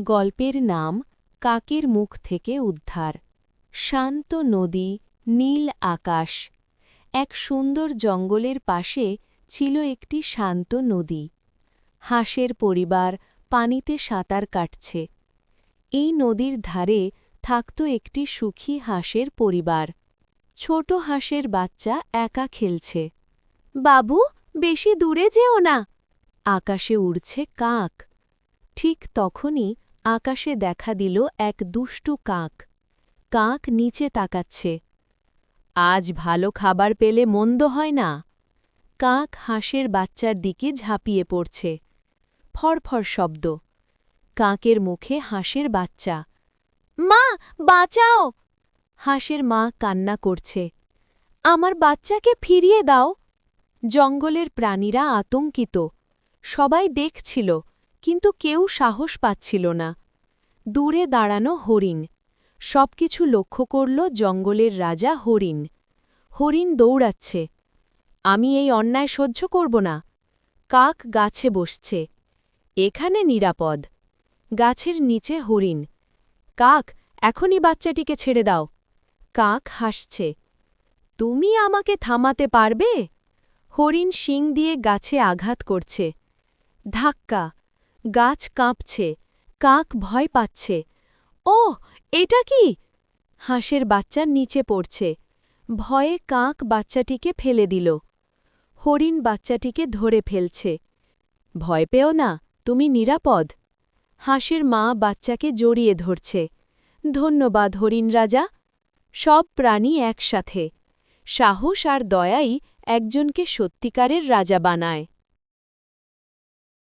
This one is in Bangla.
গল্পের নাম কাকের মুখ থেকে উদ্ধার। শান্ত নদী, নীল আকাশ। এক সুন্দর জঙ্গলের পাশে ছিল একটি শান্ত নদী। হাঁসের পরিবার পানিতে সাঁতার কাটছে। এই নদীর ধারে থাকত একটি সুখী হাঁসের পরিবার। ছোট হাঁসের বাচ্চা একা খেলছে। বাবু, বেশি দূরে যেও না। আকাশে উড়ছে কাক। ঠিক তখনই আকাশে দেখা দিল এক দুষ্টু কাক। কাক নিচে তাকাচ্ছে। আজ ভালো খাবার পেলে মন্দ হয় না। কাক হাঁসের বাচ্চার দিকে ঝাঁপিয়ে পড়ছে। ফরফর শব্দ। কাকের মুখে হাঁসের বাচ্চা। মা, বাঁচাও! হাঁসের মা কান্না করছে। আমার বাচ্চাকে ফিরিয়ে দাও। জঙ্গলের প্রাণীরা আতঙ্কিত। সবাই দেখছিল কিন্তু কেউ সাহস পাচ্ছিল না। দূরে দাঁড়ানো হরিণ। সবকিছু লক্ষ্য করল জঙ্গলের রাজা হরিণ। হরিণ দৌড়াচ্ছে। আমি এই অন্যায় সহ্য করব না। কাক গাছে বসছে। এখানে নিরাপদ। গাছের নিচে হরিণ। কাক, এখনই বাচ্চাটিকে ছেড়ে দাও। কাক হাসছে। তুমি আমাকে থামাতে পারবে? হরিণ শিং দিয়ে গাছে আঘাত করছে। ধাক্কা। গাছ কাঁপছে, কাক ভয় পাচ্ছে। ও এটা কি? হাঁসের বাচ্চা নিচে পড়ছে। ভয়ে কাক বাচ্চাটিকে ফেলে দিল। হরিণ বাচ্চাটিকে ধরে ফেলছে। ভয় পেও না, তুমি নিরাপদ। হাঁসের মা বাচ্চাকে জড়িয়ে ধরছে। ধন্যবাদ, হরিণ রাজা। সব প্রাণী একসাথে। সাহস আর দয়াই একজনকে সত্যিকারের রাজা বানায়।